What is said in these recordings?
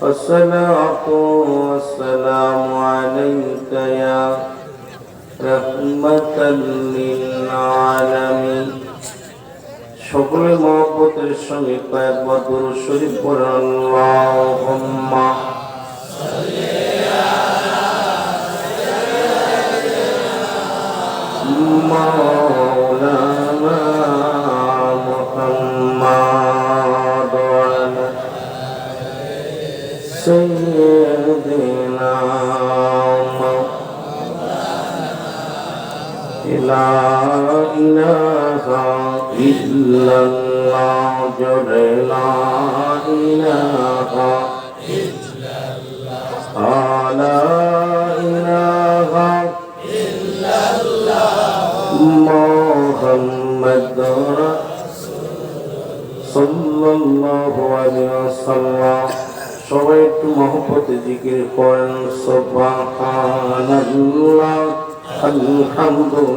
والصلاة والسلام عليك يا رحمة للعالمين সকলে মহব্বতের সঙ্গে কয়েকবার দুরু শরীফ পড়েন আল্লাহুম্মা مولانا سيدنا لا إله إلا الله جل لا إله إلا الله لا إله إلا الله محمد رسول الله صلى الله عليه وسلم সবাই একটু মহব্বতে জিকির করেন, সুবহানাল্লাহ, আলহামদুলিল্লাহ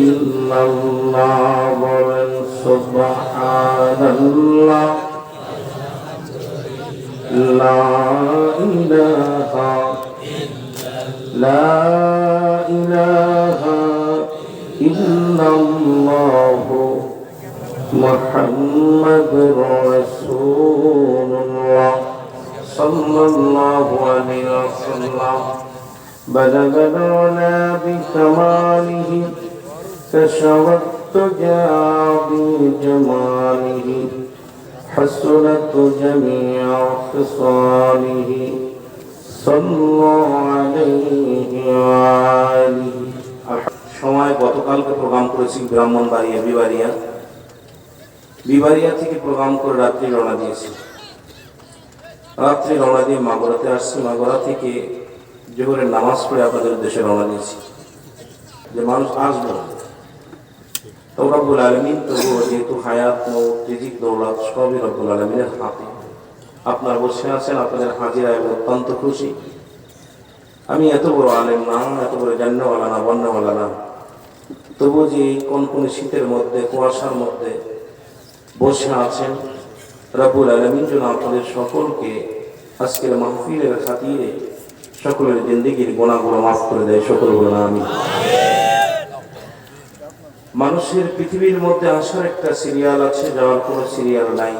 ইল্লাল্লাহ বলেন, সুবহানাল্লাহ, লা ইলাহা লা ইলাহা ইল্লাল্লাহ محمد رسول الله صلى الله عليه وسلم بلغ العلا بكماله كشفت بجماله حسنت جميع خصاله সময় গতকালকে প্রোগ্রাম করেছি ব্রাহ্মণবাড়িয়া বিবারিয়া বিবারিয়া থেকে প্রোগ্রাম করে রাত্রি রওনা দিয়েছি। রাত্রি রওনা দিয়ে মাগরাতে আসছি। মাগরা থেকে জোহরের নামাজ পড়ে আপনাদের দেশে রওনা দিয়েছি। যে মানুষ আসব তো রব্বুল আলমিন তবুও যেহেতু হায়াত মৌত রিজিক, দৌলত সবই রব্বুল আলমিনের হাতে। আপনার বসে আছেন আপনাদের হাজিরায় আমি অত্যন্ত খুশি। আমি এত বড় আলেম না, এত বড় জান্নাওয়ালা না, বন্যাওয়ালা না। তবু যে কোন কোন শীতের মধ্যে, কুয়াশার মধ্যে বসে আছেন রাবুল আলমিন যেন আপনাদের সকলকে আজকের মাহফিলের খাতিরে সকলের জিন্দিগির গোনাগুলো মাফ করে দেয় সকল গোনা আমি মানুষের পৃথিবীর মধ্যে আসার একটা সিরিয়াল আছে যাওয়ার কোনো সিরিয়াল নাই।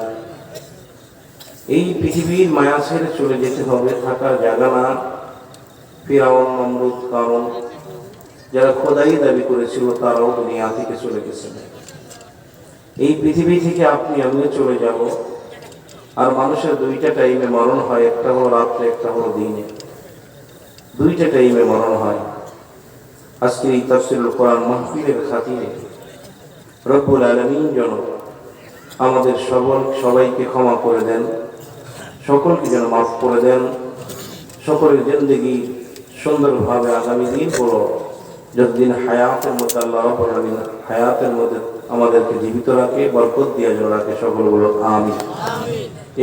এই পৃথিবীর মায়া ছেড়ে চলে যেতে হবে থাকার জায়গা না। ফিরাউন নমরুদ কারণ যারা খোদাই দাবি করেছিল, তারাও দুনিয়া থেকে চলে গেছে। এই পৃথিবী থেকে আপনি, আমিও চলে যাব। আর মানুষের দুইটা টাইমে মরণ হয়, একটা হলো রাত্রে, একটা হলো দিনে। দুইটা টাইমে মরণ হয়। আজকে এই তফসিল কোরআন মাহফিলের খাতিরে রব্বুল আলমিন যেন আমাদের সবল, সবাইকে ক্ষমা করে দেন, সকলকে যেন মাফ করে দেন, সকলের জিন্দগি সুন্দরভাবে আগামী দিন বড় যতদিন হায়াতের মধ্যে আল্লাহ হায়াতের মধ্যে আমাদেরকে জীবিত রাখে, বরকত দিয়া যেন রাখে সকল আমি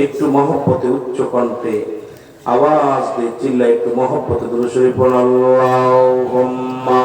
একটু মহব্বতে, উচ্চ কণ্ঠে আওয়াজ দিয়ে চিল্লা একটু মহব্বতে দূর শরীফ আল্লাহুম্মা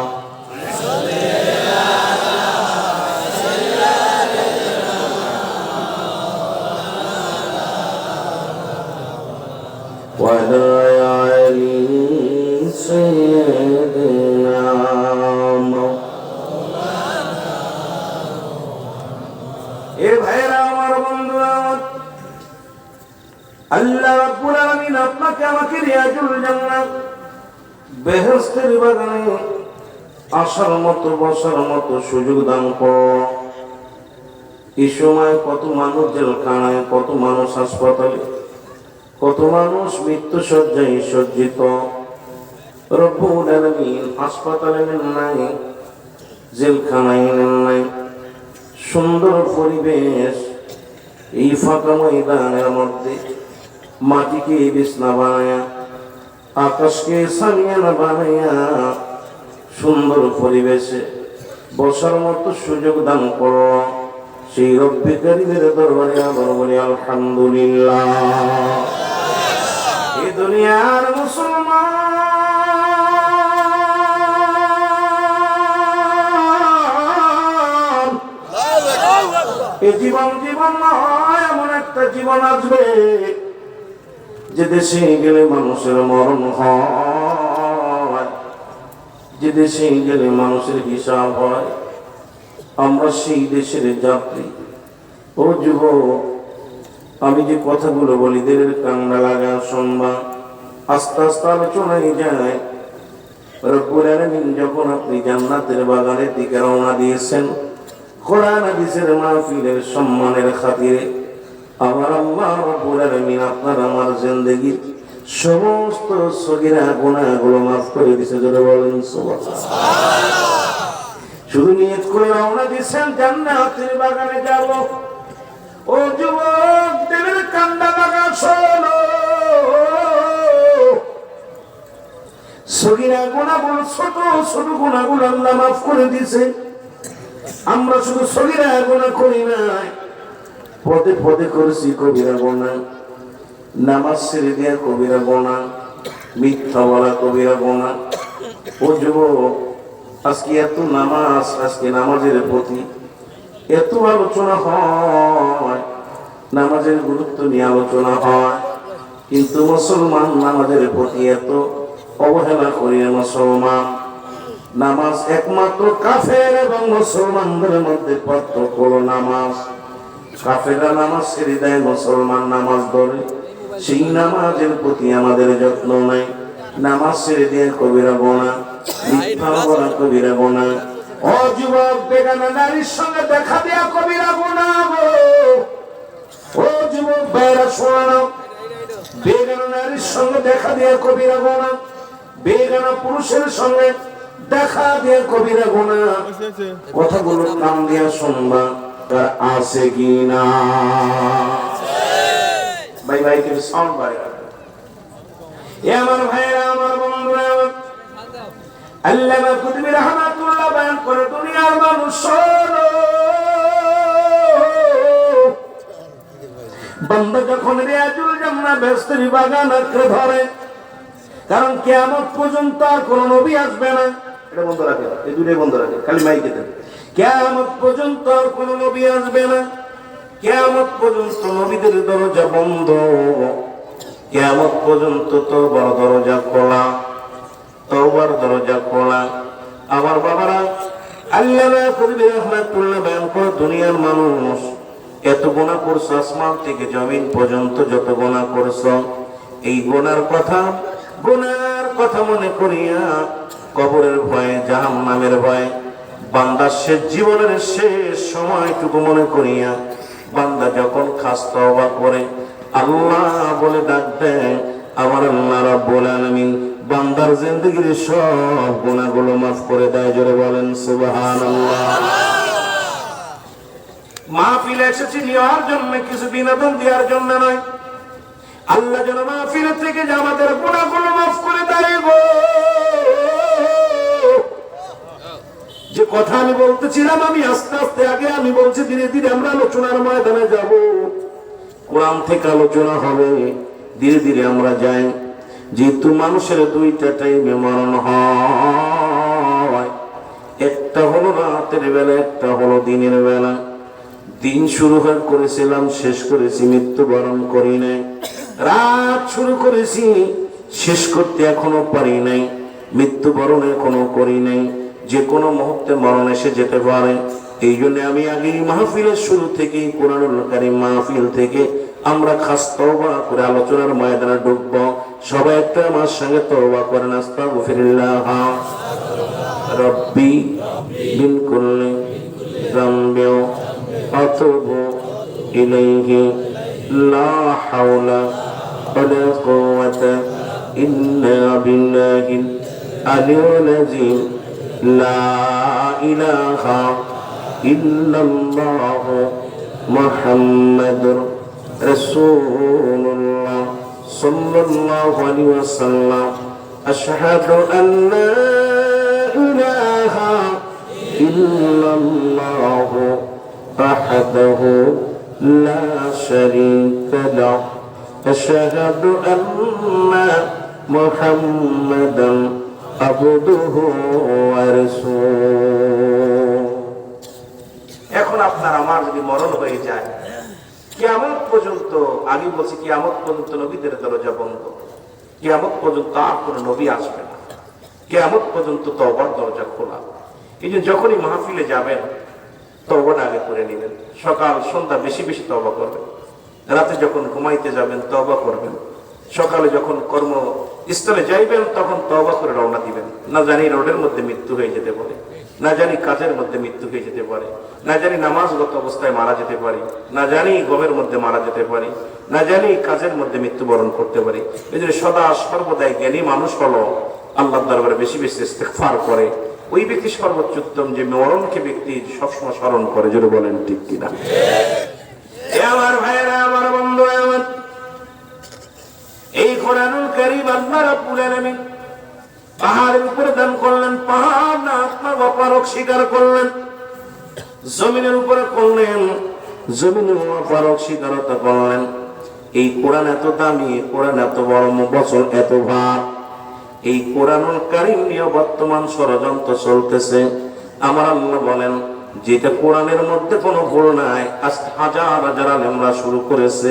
আমাকে রিয়াজুল জান্নাত। বেহেশতের বাগানে আসার মতো, বসার মতো সুযোগ দান করো। এই সময় কত মানুষ জেলখানায়, কত মানুষ হাসপাতালে, কত মানুষ মৃত্যু সজ্জায় সজ্জিত। রব্বুল আলামিন হাসপাতালে নেন নাই, জেলখানায় নেন নাই। সুন্দর পরিবেশ এই ফাঁকা ময়দানের মধ্যে। মাটিকে বিছনা বানায়া আকাশকে সামিয়ানা বানায়া সুন্দর পরিবেশে বসার মতো সুযোগ দান করো। সেই রব্বি কারিমের দরবারে আবার বলি আলহামদুলিল্লাহ। এই দুনিয়ার মুসলমান। এ জীবন জীবন নয় এমন একটা জীবন আসবে। যে দেশে গেলে মানুষের মরণ হয়, যে দেশে গেলে মানুষের হিসাব হয়, আমরা সেই দেশের যাত্রী। ও যুব আমি যে কথাগুলো বলি দেবের কান্না লাগা শুনবা আস্তে আস্তে আলোচনায় যায়। রব্বুল আলামিন যখন আপনি জান্নাতের বাগানের দিকে রওনা দিয়েছেন, কোরআন হাদিসের মাহফিলের সম্মানের খাতিরে আমার আল্লাহ রব্বুল আলামিন আপনার আমার জিন্দেগি সমস্ত সগিরা গুনাহগুলো মাফ করে দিয়েছে যদি বলেন সুবহানাল্লাহ। শুধু নিয়ত করে রওনা দিয়েছেন, জান্নাতের বাগানে যাব। ও যুবক দেবের কান্দা লাগা শোনো। সগিরা গুণাগুলো ছোট ছোট গুণাগুলো আল্লাহ মাফ করে দিয়েছে। আমরা শুধু সগিরা গুণা করি নাই। পদে পদে করেছি কবিরা গোনা নামাজ ছেড়ে দেওয়া কবিরা গোনা মিথ্যা বলা কবিরা গোনা ও যুবক, আজকে এত নামাজ, আজকে নামাজের প্রতি এত আলোচনা হয়, নামাজের গুরুত্ব নিয়ে আলোচনা হয়, কিন্তু মুসলমান নামাজের প্রতি এত অবহেলা করি না মুসলমান। নামাজ একমাত্র কাফের এবং মুসলমানদের মধ্যে পার্থক্য নামাজ। কাফেরা নামাজ ছেড়ে দেয় মুসলমান নামাজ ধরে। সেই নামাজের প্রতি আমাদের যত্ন নাই। নামাজ ছেড়ে দিয়ে কবিরা গোনা মিথ্যা বলা কবিরা গোনা ও যুবক, বেগানা নারীর সঙ্গে দেখা দেয়া কবিরা গোনা গো। ও যুবক, ভাইরা শোনানো বেগানা নারীর সঙ্গে দেখা দেয়া কবিরা গোনা বেগানা পুরুষের সঙ্গে দেখা দিয়ে কবিরা গোনা কথাগুলো কান দিয়া শুনবা। তার আছে কি না ভাই ভাই তুমি সাউন্ড বাড়ি। এ আমার ভাইরা আমার বন্ধুরা, আমার আল্লামা কুতুবী রহমাতুল্লাহ বয়ান করে, দুনিয়ার মানুষ শোনো। বান্দা যখন রিয়াজুল জান্নাহ বেস্তেরি বাগান আঁকড়ে ধরে, কারণ কেয়ামত পর্যন্ত আর কোন নবী আসবে না। এটা বন্ধ রাখে, এই দুটোই বন্ধ রাখে, খালি মাইকে দেন। কেয়ামত পর্যন্ত আর কোন নবী আসবে না। কেয়ামত পর্যন্ত নবীদের দরজা বন্ধ। কেয়ামত পর্যন্ত তো বড় দরজা খোলা। তওবার দরজা খোলা। আমার বাবারা আল্লাহ কবি রহমাতুল্লাহ বয়ান করে, দুনিয়ার মানুষ এত গোনা করছ, আসমান থেকে জমিন পর্যন্ত যত গোনা করছ। এই গোনার কথা গোনার কথা মনে করিয়া কবরের ভয়ে জাহাম নামের ভয়ে বান্দার শেষ জীবনের শেষ সময়টুকু মনে করিয়া বান্দা যখন খাস তওবা করে, আল্লাহ বলে ডাক দেয়, আমার আল্লাহ রাব্বুল আলামিন, বান্দার জিন্দেগির সব গুনাহগুলো মাফ করে দেয়। জোরে বলেন, সুবহানাল্লাহ। মাহফিল এসেছি নেওয়ার জন্য, কিছু বিনোদন দেওয়ার জন্য নয়। আল্লাহ যেন মাহফিল থেকে আমাদের গুণাগুলো মাফ করে দেয় গো। কথা আমি বলতেছিলাম, আমি আস্তে আস্তে আগে আমি বলছি, ধীরে ধীরে আমরা আলোচনার ময়দানে যাব। কোরআন থেকে আলোচনা হবে, ধীরে ধীরে আমরা যাই। যেহেতু মানুষের দুইটা টাইমে মরণ হয়, একটা হলো রাতের বেলা, একটা হলো দিনের বেলা। দিন শুরু হয়ে করেছিলাম, শেষ করেছি, মৃত্যুবরণ করি নাই। রাত শুরু করেছি, শেষ করতে এখনও পারি নাই, মৃত্যুবরণ এখনও করি নাই। যে কোনো মুহূর্তে মরণ এসে যেতে পারে। এই জন্য আমি আগে এই মাহফিলের শুরু থেকে কোরআনুল কারীম মাহফিল থেকে আমরা খাস তওবা করে আলোচনার ময়দানে ঢুকব। সবাই একটা আমার সঙ্গে তওবা করেন। আস্তাগফিরুল্লাহ। রব্বি মিন কুল্লি যামবি আতুবু ইলাইহি। লা হাওলা ওয়ালা কুওয়াতা ইল্লা বিল্লাহিল আলিয়্যিল আযীম। لا إله إلا الله محمد رسول الله صلى الله عليه وسلم. أشهد أن لا إله إلا الله وحده لا شريك له. أشهد أن محمدا এখন আপনার আমার যদি মরণ হয়ে যায়, কিয়ামত পর্যন্ত, আমি বলছি কিয়ামত পর্যন্ত নবীদের দরজা বন্ধ। কিয়ামত পর্যন্ত আর নবী আসবে না। কিয়ামত পর্যন্ত তবার দরজা খোলা। এই যে যখনই মাহফিলে যাবেন তবন আগে করে নেবেন। সকাল, সন্ধ্যা বেশি বেশি তবা করবেন। রাতে যখন ঘুমাইতে যাবেন তবা করবেন। সকালে যখন কর্ম স্থলে যাইবেন, তখন তবা করে রওনা দিবেন। না জানি রোডের মধ্যে মৃত্যু হয়ে যেতে পারে, না জানি কাজের মধ্যে মৃত্যু হয়ে যেতে পারে, না জানি নামাজগত অবস্থায় মারা যেতে পারি, না জানি গমের মধ্যে মারা যেতে পারি, না জানি কাজের মধ্যে মৃত্যুবরণ করতে পারি। এই জন্য সদা সর্বদাই জ্ঞানী মানুষ হলো আল্লাহ দরবারে বেশি বেশি ইস্তেগফার করে। ওই ব্যক্তি সর্বোচ্চ উত্তম যে মরণকে ব্যক্তি সবসময় স্মরণ করে, যদি বলেন ঠিক কিনা। আমার ভাইয়েরা, আমার বন্ধু আমার পাহাড়ের উপরে দান করলেন, পাহাড় না আপনার অপারক স্বীকার করলেন। জমিনের উপরে করলেন জমিনের অপারক স্বীকারতা করলেন। এই কোরআন এত দামি কোরআন এত বড় বছর এত ভার। এই কোরআনুল কারিম নিয়ে বর্তমান ষড়যন্ত্র চলতেছে। আমার আল্লাহ বলেন, যেটা কোরআনের মধ্যে কোনো ভুল নাই, আজ হাজার হাজার আলেমরা শুরু করেছে।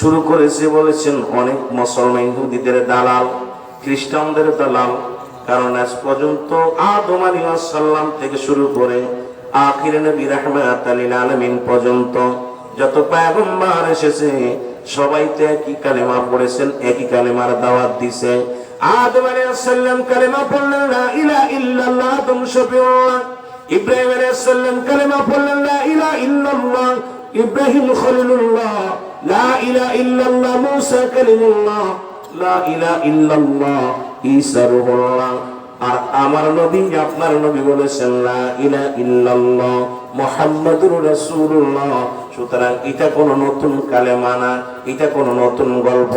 শুরু করেছে বলেছেন অনেক মুসলমান ইহুদিদের দালাল, খ্রিস্টানদের দালাল। কারণ আজ পর্যন্ত আদম আলী সাল্লাম থেকে শুরু করে আখির নবী রাহমাত আলিল আলমিন পর্যন্ত যত পায়গম্বার এসেছে, সবাই তো একই কালেমা পড়েছেন, একই কালেমার দাওয়াত দিছে। আদম আলাইহিস সালাম কালেমা পড়লেন, লা ইলাহা ইল্লাল্লাহ আদম শফিউল্লাহ। ইব্রাহিম আলাইহিস সালাম কালেমা পড়লেন, লা ইলাহা ইল্লাল্লাহ ইব্রাহিম খলিলুল্লাহ। ইল্লাল্লাহ আর আমার আপনার নবী বলেছেন সুতরাং এটা কোনো নতুন এটা কোনো নতুন গল্প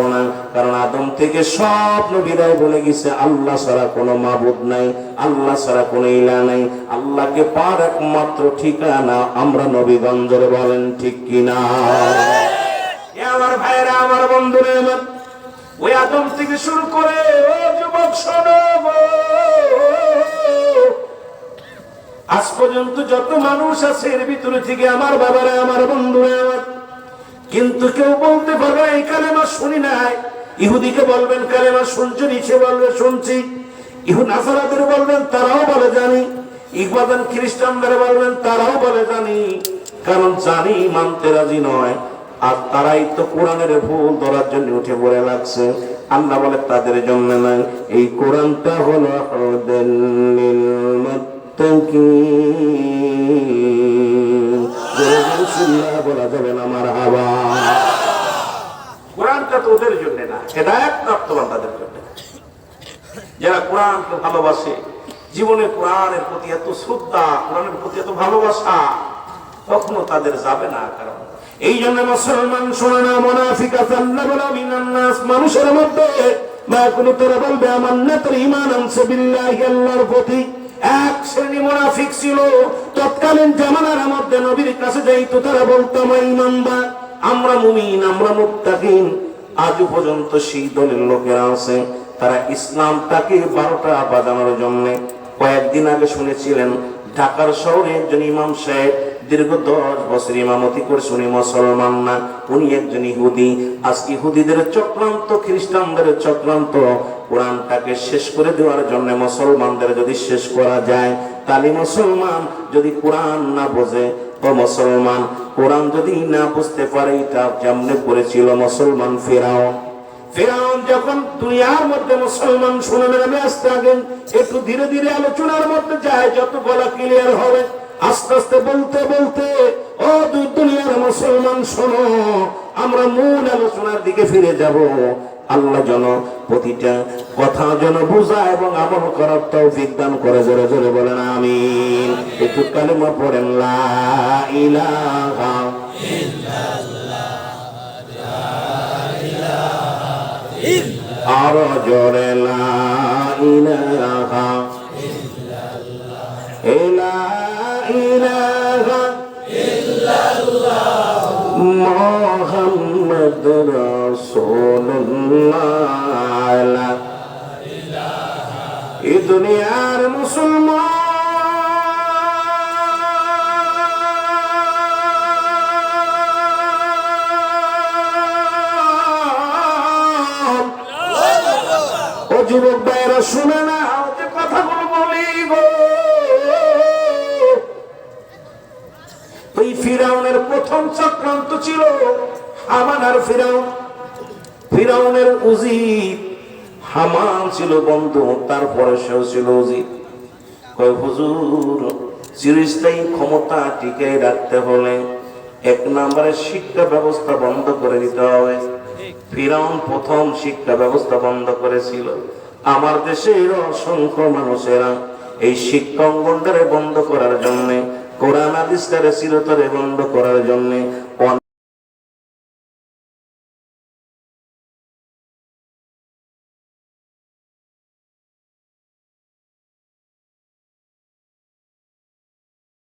কারণ আদম থেকে সব নবীরাই বলে গেছে, আল্লাহ ছাড়া কোনো মাবুদ নাই, আল্লাহ ছাড়া কোনো ইলা নাই। আল্লাহকে পার একমাত্র ঠিকানা আমরা নবীগঞ্জরে বলেন, ঠিক কিনা? আমার ভাইরা আমার বন্ধুরা, আমার ওই আদম থেকে শুরু করে ও যুবক শোনো আজ পর্যন্ত যত মানুষ আছে এর ভিতরে থেকে আমার বাবারা, আমার বন্ধুরা, আমার কিন্তু কেউ বলতে পারবে এই কালেমা শুনি নাই। ইহুদিকে বলবেন, কালেমা শুনছি নিচে বলবে, শুনছি। ইহু নাসারাদের বলবেন, তারাও বলে জানি। ইকবাদান খ্রিস্টানদের বলবেন, তারাও বলে জানি। কারণ জানি, মানতে রাজি নয়। আর তারাই তো কোরআনের ভুল ধরার জন্য উঠে পড়ে লাগছে। আল্লাহ বলে, তাদের জন্য নয়। এই কোরআনটা হলো বলা যাবে না কোরআনটা তো ওদের জন্য না যারা ভালোবাসে, জীবনে কোরআনের প্রতি এত শ্রদ্ধা প্রতি এত ভালোবাসা, কখনো তাদের যাবে না কারণ এই জন্য মুসলমান শোনে না, মোনাফিক মানুষের মধ্যে মা কোনো তারা বলবে, আমার না তোর ইমান আনছে বিল্লাহি আল্লাহর প্রতি। এক শ্রেণি মোনাফিক ছিল, তৎকালীন জামানার মধ্যে নবীর কাছে যাইতো তারা বলতো, আমরা ইমানদার আমরা মুমিন, আমরা মুত্তাকিন আজও পর্যন্ত সেই দলের লোকেরা আছে, তারা ইসলামটাকে বারোটা বাজানোর জন্য কয়েকদিন আগে শুনেছিলেন, ঢাকার শহরে একজন ইমাম সাহেব দীর্ঘ দশ বছর ইমামতি করছে, উনি মুসলমান না। উনি একজন ইহুদি। আজ ইহুদিদের চক্রান্ত, খ্রিস্টানদের চক্রান্ত। কোরআনটাকে শেষ করে দেওয়ার জন্য মুসলমানদের যদি শেষ করা যায়, তাহলে মুসলমান যদি কোরআন না বোঝে ও মুসলমান কোরআন যদি না বুঝতে পারে, এটা যেমনে করেছিল মুসলমান ফেরাও ফেরাউন যখন দুনিয়ার মধ্যে মুসলমান শুনে নেমে আসতে আগে একটু ধীরে ধীরে আলোচনার মধ্যে যায়, যত গলা ক্লিয়ার হবে। আস্তে আস্তে বলতে বলতে, ও দুনিয়ার মুসলমান, শোনো, আমরা মূল আলোচনার দিকে ফিরে যাব। আল্লাহ যেন প্রতিটা কথা যেন বুঝা এবং আমল করার তৌফিক দান করে, জোরে জোরে বলেন, আমিন। একটু কালেমা পড়েন আরও জোরে, লা ইলাহা রাসূলুল্লাহ এই দুনিয়ার মুসলমান। ও যুবক ভাইরা শুনে না যে কথাগুলো বলি গো। ওই ফিরাউনের প্রথম চক্রান্ত ছিল আর ফিরাউন। ফিরাউনের হামান ছিল বন্ধু, তারপরে সেও ছিল কয়, হুজুর ক্ষমতা রাখতে হলে এক নম্বরে শিক্ষা ব্যবস্থা বন্ধ করে দিতে হবে। ফিরাউন প্রথম শিক্ষা ব্যবস্থা বন্ধ করেছিল। আমার দেশের অসংখ্য মানুষেরা এই শিক্ষা অঙ্গনটারে বন্ধ করার জন্য, কোরআন আদিস্তারে চিরতরে বন্ধ করার জন্য